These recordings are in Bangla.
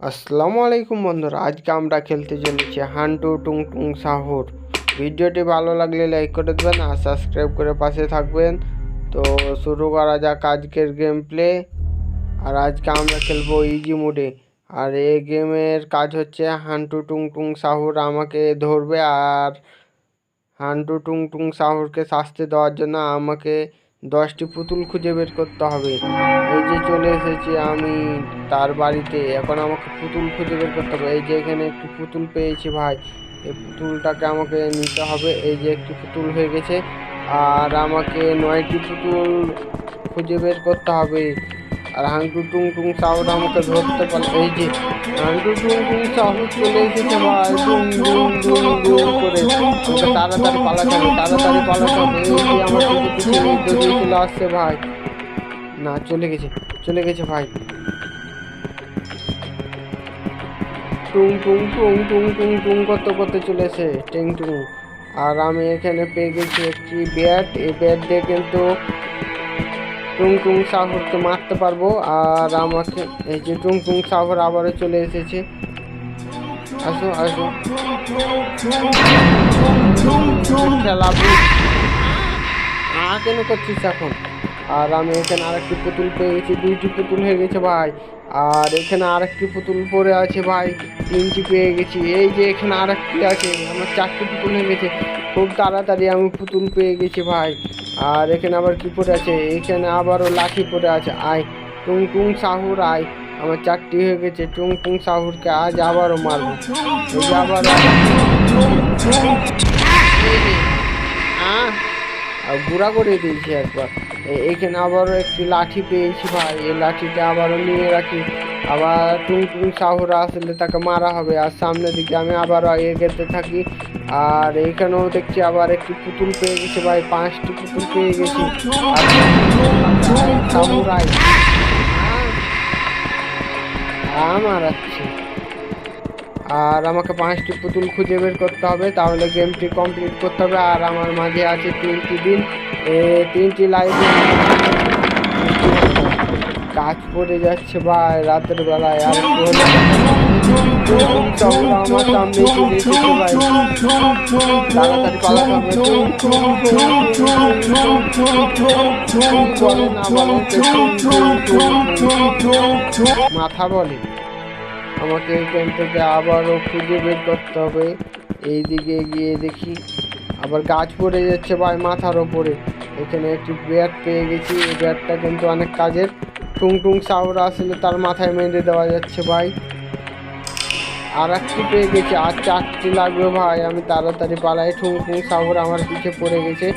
আসসালামু আলাইকুম বন্ধুরা, আজকে আমরা খেলতে চলেছি হান্টু টুং টুং সাহুর। ভিডিওটি ভালো লাগলে লাইক করে দেবেন আর সাবস্ক্রাইব করে পাশে থাকবেন। তো শুরু করা যাক আজকের গেম প্লে আর আজকে আমরা খেলব ইজি মোডে আর এই গেমের কাজ হচ্ছে হান্টু টুং টুং সাহুর আমাকে ধরবে আর হান্টু টুং টুং সাহুরকে শাস্তি দেওয়ার জন্য আমাকে দশটি পুতুল খুঁজে বের করতে হবে। এই যে চলে এসেছি আমি তার বাড়িতে। এখন আমাকে পুতুল খুঁজে বের করতে হবে। এই যে এখানে একটি পুতুল পেয়েছি ভাই। এই পুতুলটাকে আমাকে নিতে হবে। এই যে একটি পুতুল হয়ে গেছে। আর আমাকে নয়টি পুতুল খুঁজে বের করতে হবে। আর হাঙ্কু টুং টুং সাউড আমাকে ধরতে পারলে এই যে হাঙ্কু টুং টুং সাউড চলে এসেছে ভাই। ডুম ডুম ডুম করে। তাড়াতাড়ি পালাতে হবে, তাড়াতাড়ি পালাতে হবে। এই আমার দৌড়িয়ে চলে আসছে ভাই। না, চলে গেছে চলে গেছে ভাই। টুং টুং টুং টুং টুং টুং করতে করতে চলেছে টিং টুং আর আমি এখানে পেয়ে গেছি একটি ব্যাট এই ব্যাট দিয়ে কিন্তু টুং টুং সাহরকে মারতে পারব আর আমাকে এই যে টুং টুং সাহর আবারও চলে এসেছে। আসো আসো। খেলা কেন করছিস এখন? আর আমি এখানে আরেকটি পুতুল পেয়ে গেছি দুইটি পুতুল হয়ে গেছে ভাই। আর এখানে আরেকটি পুতুল পড়ে আছে ভাই, তিনটি পেয়ে গেছি। এই যে এখানে আরেকটি আছে, আমার চারটি পুতুল হয়ে গেছে। খুব তাড়াতাড়ি আমি পুতুল পেয়ে গেছি ভাই। আর এখানে আবার কি পড়ে আছে? এখানে আবারও লাঠি পড়ে আছে। আয় টুং টুং সাহুর আয়। আমার চারটি হয়ে গেছে। টুং টুং সাহুরকে আজ আবারও মারবো। আবার গুঁড়া করে দিয়েছি একবার। এইখানে আবারও একটি লাঠি পেয়েছি ভাই। এই লাঠিটা আবারও নিয়ে রাখি। আবার টুং টুং সাহুরা আসলে তাকে মারা হবে। আর সামনের দিকে আমি আবারও এগোতে থাকি। আর এইখানেও দেখছি আবার একটি পুতুল পেয়ে গেছে ভাই, পাঁচটি পুতুল পেয়ে গেছি। আর সামুরাই। আমার আছে। আর আমাকে পাঁচটি পুতুল খুঁজে বের করতে হবে, তাহলে গেমটি কমপ্লিট করতে হবে। আর আমার মাঝে আছে তিনটি দিন। তিনটি লাইভ কাজ পড়ে যাচ্ছে ভাই রাতের বেলায় আর মাথা বলে আমাকে এখান থেকে আবারও খুঁজে বের করতে হবে এই দিকে গিয়ে দেখি আবার গাছ পড়ে যাচ্ছে ভাই মাথার ওপরে এখানে একটি ব্যাট পেয়ে গেছি এই ব্যাটটা কিন্তু অনেক কাজের টুং টুং সাউরা আসলে তার মাথায় মেরে দেওয়া যাচ্ছে ভাই। আর একটি পেয়ে গেছে, আর চারটি লাগবে ভাই। আমি তাড়াতাড়ি পালাই টুং সাউর আমার পিছে পড়ে গেছে।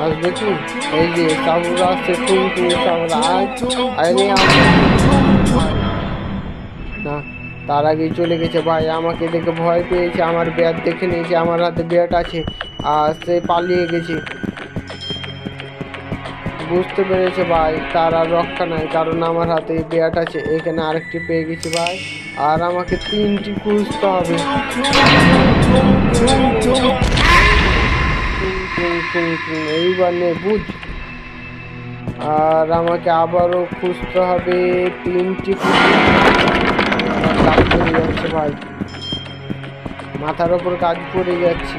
আর দেখুন, এই যে সাউরা আসছে টুং টুং সাউরা আরে না, তার আগেই চলে গেছে ভাই। আমাকে দেখে ভয় পেয়েছে, আমার ব্যাট দেখে নিয়েছে, আমার হাতে ব্যাট আছে, আর সে পালিয়ে গেছে। বুঝতে পেরেছে ভাই, তার আর রক্ষা নাই, কারণ আমার হাতে এই ব্যাট আছে, এখানে আরেকটি পেয়ে গেছি ভাই, আর আমাকে তিনটি খুঁজতে হবে। এইবার নে, বুঝ। আর আমাকে আবারও খুঁজতে হবে তিনটি। কাজ ভাই। মাথার ওপর কাজ পড়ে যাচ্ছে।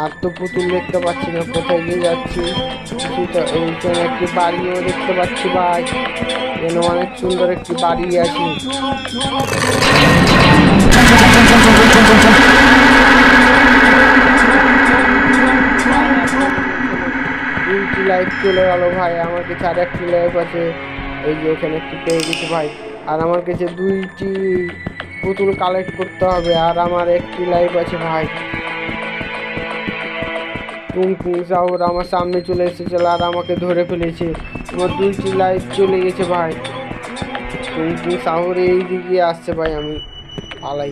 আর তো পুতুল দেখতে পাচ্ছি না, কোথায় গিয়ে যাচ্ছি। এইখানে একটি বাড়িও দেখতে পাচ্ছি ভাই। যেন অনেক সুন্দর একটি বাড়ি আছে। তিনটি লাইফ চলে গেল ভাই, আমার কাছে আর একটি লাইফ আছে। এই যে এখানে একটি পেয়ে গেছি ভাই। আর আমার কাছে দুইটি পুতুল কালেক্ট করতে হবে, আর আমার একটি লাইফ আছে ভাই। আমার সামনে চলে এসেছিল আর আমাকে ধরে ফেলেছে। আমার দুইটি লাইফ চলে গেছে ভাই। টুং সাহুর এই দিকে আসছে ভাই, আমি পালাই।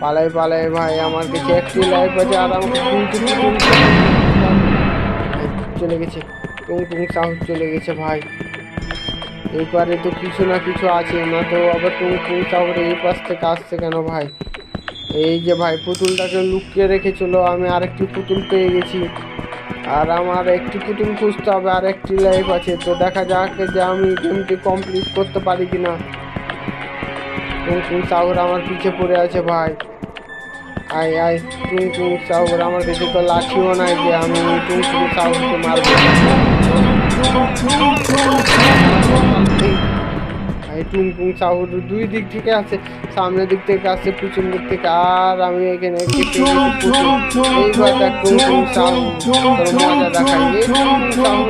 পালাই পালাই ভাই, আমার কাছে একটি লাইফ আছে, আর আমাকে চলে গেছে। টুং টুং সাহুর চলে গেছে ভাই। এইপারে তো কিছু না কিছু আছে, না তো আবার টুং টুং, সাহুর এই পাশ থেকে আসছে কেন ভাই? এই যে ভাই পুতুলটাকে লুকিয়ে রেখেছিল, আমি আরেকটি পুতুল পেয়ে গেছি। আর আমার একটি পুতুল খুঁজতে হবে, আর একটি লাইফ আছে। তো দেখা যাক যে আমি গেমটি কমপ্লিট করতে পারি কিনা। টুংটুং সাহুর আমার পিছে পড়ে আছে ভাই। আয় আয় টুংটুং সাহুর আমার কাছে তো লাঠিও নাই যে আমি টুংটুং সাহুকে মারবো। এই টুংটুং সাহুর দুই দিক থেকে আছে সামনের দিক থেকে আসছে পিছন দিক থেকে আর আমি এখানে কেটে গেছি পুতুল। এইবার দেখ টুংটুং মজা দেখাই এই টুংটুং সাহুর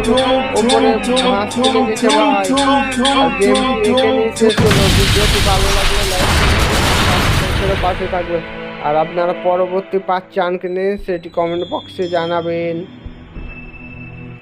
ওপরে মাছ চলে গেছে ভাই। আর গেমটি এখানেই শেষ হলো ভিডিওটি ভালো লাগলে লাইক পাশে থাকবেন। আর আপনারা পরবর্তী পাঁচ চান কিনে সেটি কমেন্ট বক্সে জানাবেন।